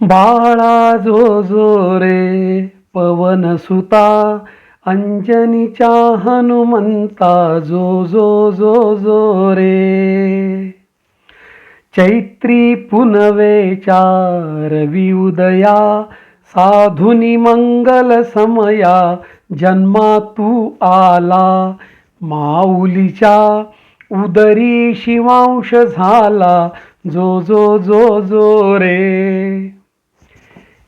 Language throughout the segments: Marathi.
बाळा जो जो रे पवन सुता अंजनीच्या हनुमंता जो जो जो जो रे चैत्री पुनवेच्या रवी उदया साधुनी मंगल समया जन्मा तू आला माऊलीच्या उदरी शिवांश झाला जो जो जो जो रे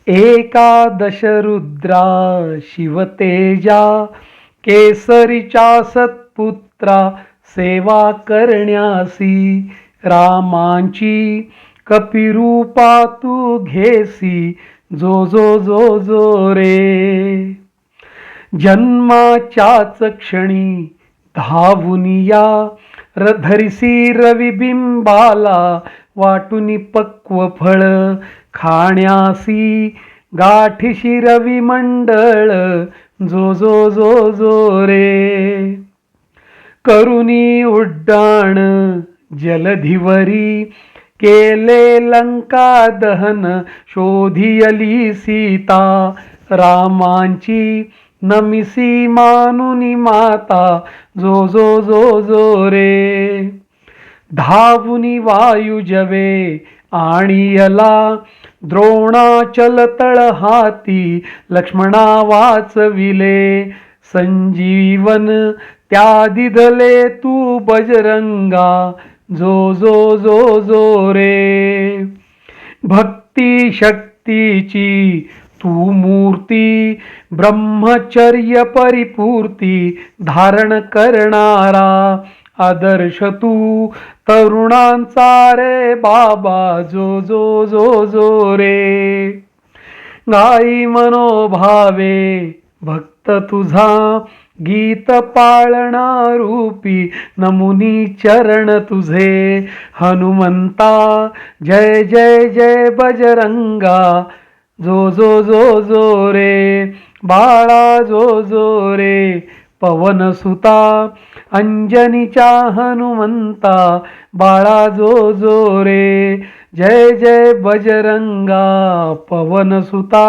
एकादश रुद्रा शिवतेजा केसरीच्या सत्पुत्रा सेवा करण्यासी रामांची कपिरूपा तू घेसी जो जो जो जो रे. जन्माच्याच क्षणी धावुनिया र धरिसी रविबिंबाला वाटुनी पक्व फळ खाण्यासी गाठीशी रवी मंडळ जो जो जो जो रे. करुणी उड्डाण जलधिवरी केले लंका दहन शोधियली सीता रामांची नमिसी मानुनी माता जो जो जो जो रे. धावुनी वायुजवे आणि याला द्रोणाचल तळ हाती लक्ष्मणा वाचविले. संजीवन त्या दिधले तू बजरंगा. जो जो जो जो रे. भक्ती शक्तीची तू मूर्ती ब्रह्मचर्य परिपूर्ती धारण करणारा. आदर्श तू. तरुणांचा रे बाबा जो जो जो जो रे. गाई मनोभावे भक्त तुझा गीत पाळणा रूपी नमुनी चरण तुझे. हनुमंता जय जय जय बजरंगा जो जो जो जो रे. बाळा जो जो रे. पवनसुता अंजनीच्या हनुमंता बाळा जो जो रे जय जय बजरंगा पवनसुता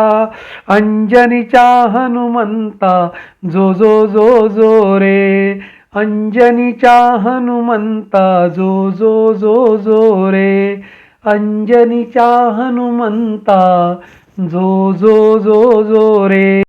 अंजनीच्या हनुमंता जो जो जो जो रे अंजनीच्या हनुमंता जो जो जो जो रे अंजनीच्या हनुमंता जो जो जो जो रे